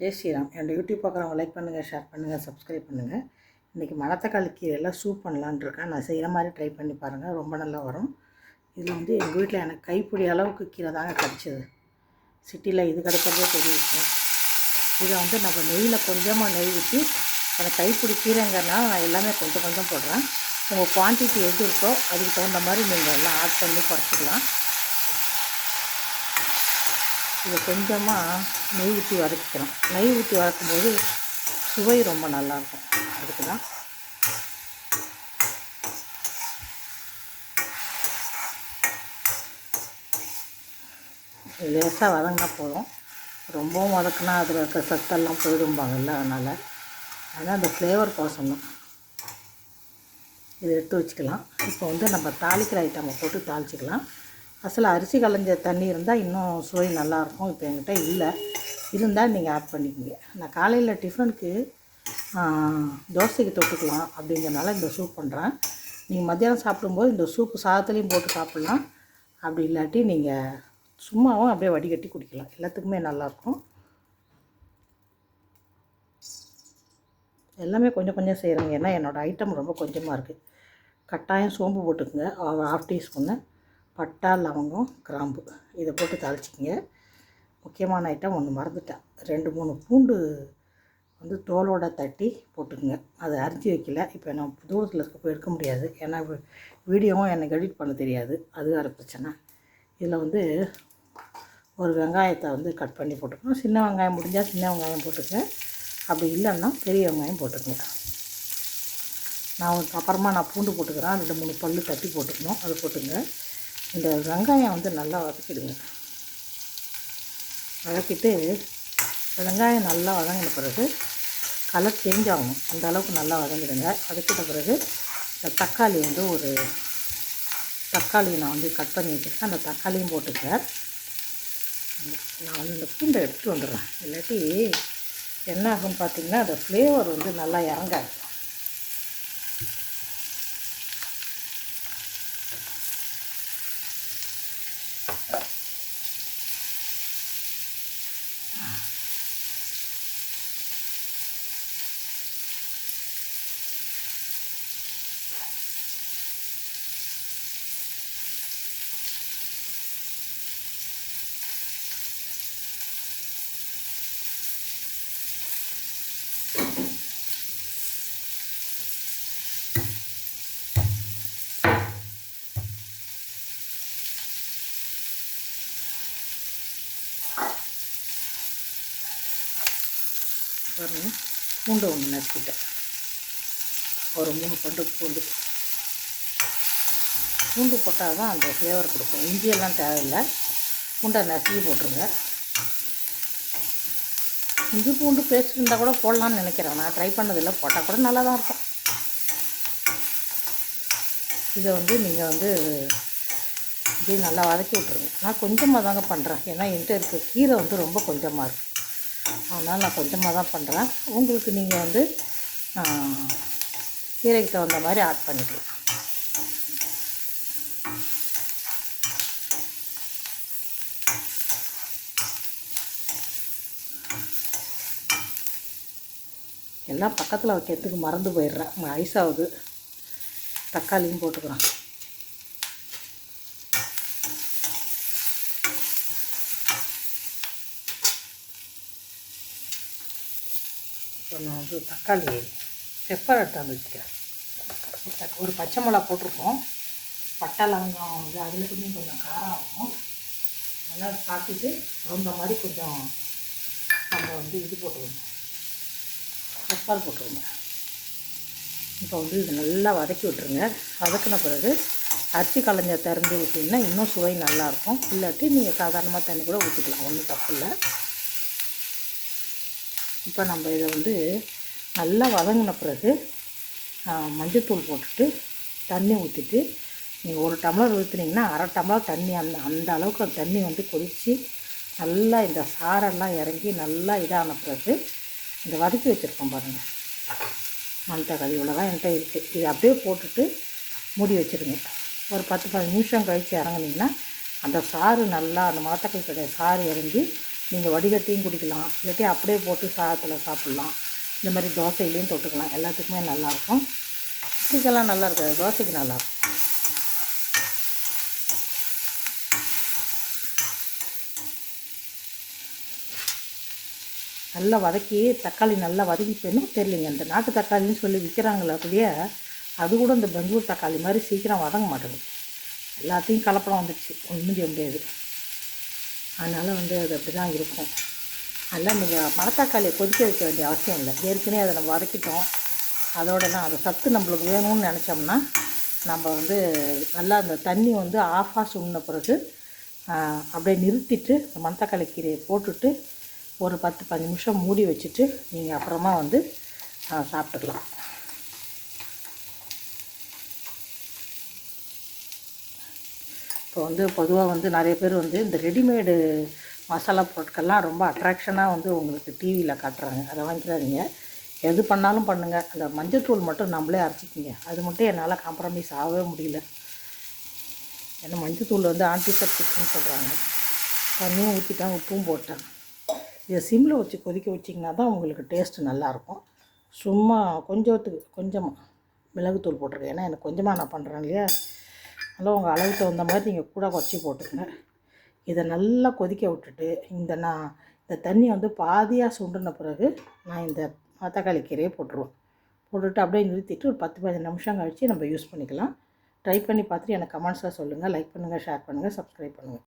ஜெய் ஸ்ரீராம். என்னோடய யூடியூப் பார்க்குறவங்க லைக் பண்ணுங்கள் ஷேர் பண்ணுங்கள் சப்ஸ்கிரைப் பண்ணுங்கள் இன்றைக்கி மணத்தக்காளி கீரையெல்லாம் சூப் பண்ணலான் இருக்கேன். நான் செய்கிற மாதிரி ட்ரை பண்ணி பாருங்கள் ரொம்ப நல்லா வரும். இதில் வந்து எங்கள் வீட்டில் எனக்கு கைப்பிடி அளவுக்கு கீரை தாங்க கிடச்சிது. சிட்டியில் இது கிடைக்கிறதே பெரிய விஷயம். இதை வந்து நம்ம நெய்யில் கொஞ்சமாக நெய் ஊற்றி அந்த கைப்பிடி கீரைங்கிறனால நான் எல்லாமே கொஞ்சம் கொஞ்சம் போடுறேன். உங்கள் குவான்டிட்டி எது இருக்கோ அதுக்கு தகுந்த மாதிரி நீங்கள் எல்லாம் ஆட் பண்ணி குறைச்சிக்கலாம். இதை கொஞ்சமாக நெய் ஊற்றி வதக்கிக்கிறோம் நெய் ஊற்றி வதக்கும்போது சுவை ரொம்ப நல்லாயிருக்கும். அதுக்கு தான். லேசாக வதங்கினா போதும். ரொம்பவும் வதக்குனா அதில் இருக்க சத்தெல்லாம் போயிடும்பாங்கல்ல அதனால். ஆனால் அந்த ஃப்ளேவர் கோசம் தான். இதை எடுத்து வச்சுக்கலாம். இப்போ வந்து நம்ம தாளிக்கிற ஐட்டமை போட்டு தாளிச்சிக்கலாம். அசல் அரிசி களைஞ்ச தண்ணி இருந்தால் இன்னும் சுவை நல்லாயிருக்கும் இப்போ என்கிட்ட இல்லை. இருந்தால் நீங்கள் ஆட் பண்ணிக்கோங்க. நான் காலையில் டிஃபனுக்கு தோசைக்கு தொட்டுக்கலாம் அப்படிங்கிறனால இந்த சூப் பண்ணுறேன் நீங்கள் மத்தியானம் சாப்பிடும்போது இந்த சூப்பு சாதத்துலேயும் போட்டு சாப்பிட்லாம். அப்படி இல்லாட்டி நீங்கள் சும்மாவும் அப்படியே வடிகட்டி குடிக்கலாம். எல்லாத்துக்குமே நல்லாயிருக்கும். எல்லாமே கொஞ்சம் கொஞ்சம் செய்கிறேங்க ஏன்னா என்னோடய ஐட்டம் ரொம்ப கொஞ்சமாக இருக்குது கட்டாயம் சோம்பு போட்டுக்குங்க. ஹாஃப் டீஸ்பூன்னு பட்டா லவங்கம் கிராம்பு இதை போட்டு தாளிச்சிக்கிங்க. முக்கியமான ஐட்டம் ஒன்று மறந்துட்டேன். ரெண்டு மூணு பூண்டு வந்து தோலோட தட்டி போட்டுக்குங்க. அதை அரிஞ்சு வைக்கல. இப்போ நான் தூரத்தில் இருக்க போய் எடுக்க முடியாது. ஏன்னா வீடியோவும் எனக்கு எடிட் பண்ண தெரியாது. அது வேறு பிரச்சனை. இதில் வந்து ஒரு வெங்காயத்தை வந்து கட் பண்ணி போட்டுக்கணும். சின்ன வெங்காயம் முடிஞ்சால் சின்ன வெங்காயம் போட்டுக்கங்க. அப்படி இல்லைன்னா பெரிய வெங்காயம் போட்டுக்கங்க. நான் அப்புறமா நான் பூண்டு போட்டுக்கிறேன். ரெண்டு மூணு பல் தட்டி போட்டுக்கணும். அது போட்டுங்க இந்த வெங்காயம் வந்து நல்லா வதக்கிடுங்க. வதக்கிட்டு வெங்காயம் நல்லா வதங்கின பிறகு கலர் சேஞ்ச் ஆகணும். அந்த அளவுக்கு நல்லா வதங்கிடுங்க. வதக்கிட்ட பிறகு இந்த தக்காளி வந்து ஒரு தக்காளி நான் வந்து கட் பண்ணி வச்சுருக்கேன். அந்த தக்காளியும் போட்டுக்கிறேன். நான் வந்து இந்த பூண்டை எடுத்துகிட்டு வந்துடுறேன். இல்லாட்டி என்ன ஆகும்னு பார்த்தீங்கன்னா அந்த ஃப்ளேவர் வந்து நல்லா இறங்காது. பாருங்க பூண்டு ஒன்று நசுக்கிட்டேன் ஒரு மூணு பண்டு பூண்டு. பூண்டு போட்டால் தான் அந்த ஃப்ளேவர் கொடுக்கும். இஞ்சியெல்லாம் தேவையில்லை. பூண்டை நசுக்கி போட்டுருங்க. இஞ்சி பூண்டு பேஸ்ட் இருந்தால் கூட போடலான்னு நினைக்கிறேன். நான் ட்ரை பண்ணதில்லை. போட்டால் கூட நல்லா தான் இருக்கும். இதை வந்து நீங்கள் வந்து இப்படி நல்லா வதக்கி விட்ருங்க நான் கொஞ்சமாக தாங்க பண்ணுறேன் ஏன்னா என்கிட்ட இருக்க கீரை வந்து ரொம்ப கொஞ்சமாக இருக்குது அதனால் நான் கொஞ்சமாக தான் பண்ணுறேன். உங்களுக்கு நீங்கள் வந்து கீரைக்கு தகுந்த மாதிரி ஆட் பண்ணிக்கலாம். எல்லாம் பக்கத்தில் வைக்கிறதுக்கு மறந்து போயிடுறேன். ஐஸ் ஆகுது. தக்காளியும் போட்டுக்கிறேன். இப்போ நான் வந்து தக்காளி பெப்பர் எடுத்து வச்சுக்கிறேன். ஒரு பச்சை மிளகா போட்டிருக்கோம். பட்டை லவங்கம் வந்து அதில் கொஞ்சம் கொஞ்சம் காரம் ஆகும். நல்லா சாப்பிட்டுட்டு தகுந்த மாதிரி கொஞ்சம் நம்ம வந்து இது போட்டுக்கணும். பெப்பர் போட்டுருங்க இப்போ வந்து இது நல்லா வதக்கி விட்டுருங்க. வதக்கின பிறகு அரிசி களைஞ்ச திறந்து விட்டிங்கன்னா இன்னும் சுவை நல்லாயிருக்கும். இல்லாட்டி நீங்கள் சாதாரணமாக தண்ணி கூட ஊற்றிக்கலாம் ஒன்றும் தப்பு இல்லை. இப்போ நம்ம இதை வந்து நல்லா வதங்கின பிறகு மஞ்சத்தூள் போட்டுட்டு தண்ணி ஊற்றிட்டு நீங்கள் ஒரு டம்ளர் ஊற்றுனீங்கன்னா அரை டம்ளர் தண்ணி அந்த அந்த அளவுக்கு அந்த தண்ணி வந்து கொதித்து நல்லா இந்த சாரெல்லாம் இறங்கி நல்லா இதான பிறகு இந்த வதக்கி வச்சுருக்கோம் பாருங்கள் மணத்தக்காளி இவ்வளோ தான் என்கிட்ட இருக்குது இதை அப்படியே போட்டுட்டு மூடி வச்சுருங்க. ஒரு பத்து பதினஞ்சு நிமிஷம் கழித்து இறங்குனீங்கன்னா அந்த சாறு நல்லா அந்த மணத்தக்காளி கிடையாது சாறு இறங்கி நீங்கள் வடிகட்டியும் குடிக்கலாம். இல்லாட்டி அப்படியே போட்டு சாதத்தில் சாப்பிட்லாம். இந்த மாதிரி தோசையிலையும் தொட்டுக்கலாம். எல்லாத்துக்குமே நல்லாயிருக்கும். இட்லிக்கெல்லாம் நல்லா இருக்காது. தோசைக்கு நல்லாயிருக்கும் நல்லா வதக்கி தக்காளி நல்லா வதக்கி போயிடணும் தெரியலிங்க. இந்த நாட்டு தக்காளின்னு சொல்லி விற்கிறாங்களே அப்படியே அது கூட இந்த பெங்களூர் தக்காளி மாதிரி சீக்கிரம் வதங்க மாட்டேங்குது. எல்லாத்தையும் கலப்படம் வந்துடுச்சு ஒன்றும் செய்ய முடியாது. அதனால் வந்து அது அப்படி தான் இருக்கும். அதெல்லாம் நீங்கள் மணத்தக்காளியை கொதிக்க வைக்க வேண்டிய அவசியம் இல்லை. ஏற்கனவே அதை நம்ம வதக்கிட்டோம். அதோட தான் சத்து நம்மளுக்கு வேணும்னு நினச்சோம்னா நம்ம வந்து நல்லா அந்த தண்ணி வந்து ஆஃபாக சுண்ண பிறகு அப்படியே நிறுத்திட்டு மணத்தக்காளி கீரையை போட்டுட்டு ஒரு பத்து பதினஞ்சு நிமிஷம் மூடி வச்சுட்டு நீங்கள் அப்புறமா வந்து சாப்பிட்டுக்கலாம். இப்போ வந்து பொதுவாக வந்து நிறைய பேர் வந்து இந்த ரெடிமேடு மசாலா பொருட்கள்லாம் ரொம்ப அட்ராக்ஷனாக வந்து உங்களுக்கு டிவியில் காட்டுறாங்க. அதை வாங்கிக்கிறாதீங்க எது பண்ணாலும் பண்ணுங்கள் அந்த மஞ்சத்தூள் மட்டும் நம்மளே அரைச்சிக்கிங்க. அது மட்டும் என்னால் காம்ப்ரமைஸ் ஆகவே முடியல. ஏன்னா மஞ்சத்தூள் வந்து ஆன்டிசெப்டிக்னு சொல்கிறாங்க தண்ணியும் ஊற்றிட்டேன் உப்பும் போட்டேன். இதை சிம்மில் வச்சு கொதிக்க வச்சிங்கன்னா தான் உங்களுக்கு டேஸ்ட்டு நல்லாயிருக்கும். சும்மா கொஞ்சத்துக்கு கொஞ்சமாக மிளகுத்தூள் போட்டிருக்கேன். ஏன்னா எனக்கு கொஞ்சமாக நான் பண்ணுறேன் இல்லையா? அதனால் உங்கள் அளவுக்கு தகுந்த மாதிரி நீங்கள் கூட குறைச்சி போட்டுக்கங்க. இதை நல்லா கொதிக்க விட்டுட்டு இந்த நான் இந்த தண்ணி வந்து பாதியாக சுண்டின பிறகு நான் இந்த தக்காளி கீரையை போட்டுருவேன். போட்டுட்டு அப்படியே நிறுத்திட்டு ஒரு பத்து பதினஞ்சு நிமிஷம் கழித்து நம்ம யூஸ் பண்ணிக்கலாம். ட்ரை பண்ணி பார்த்துட்டு எனக்கு கமெண்ட்ஸாக சொல்லுங்கள் லைக் பண்ணுங்கள் ஷேர் பண்ணுங்கள் சப்ஸ்கிரைப் பண்ணுங்கள்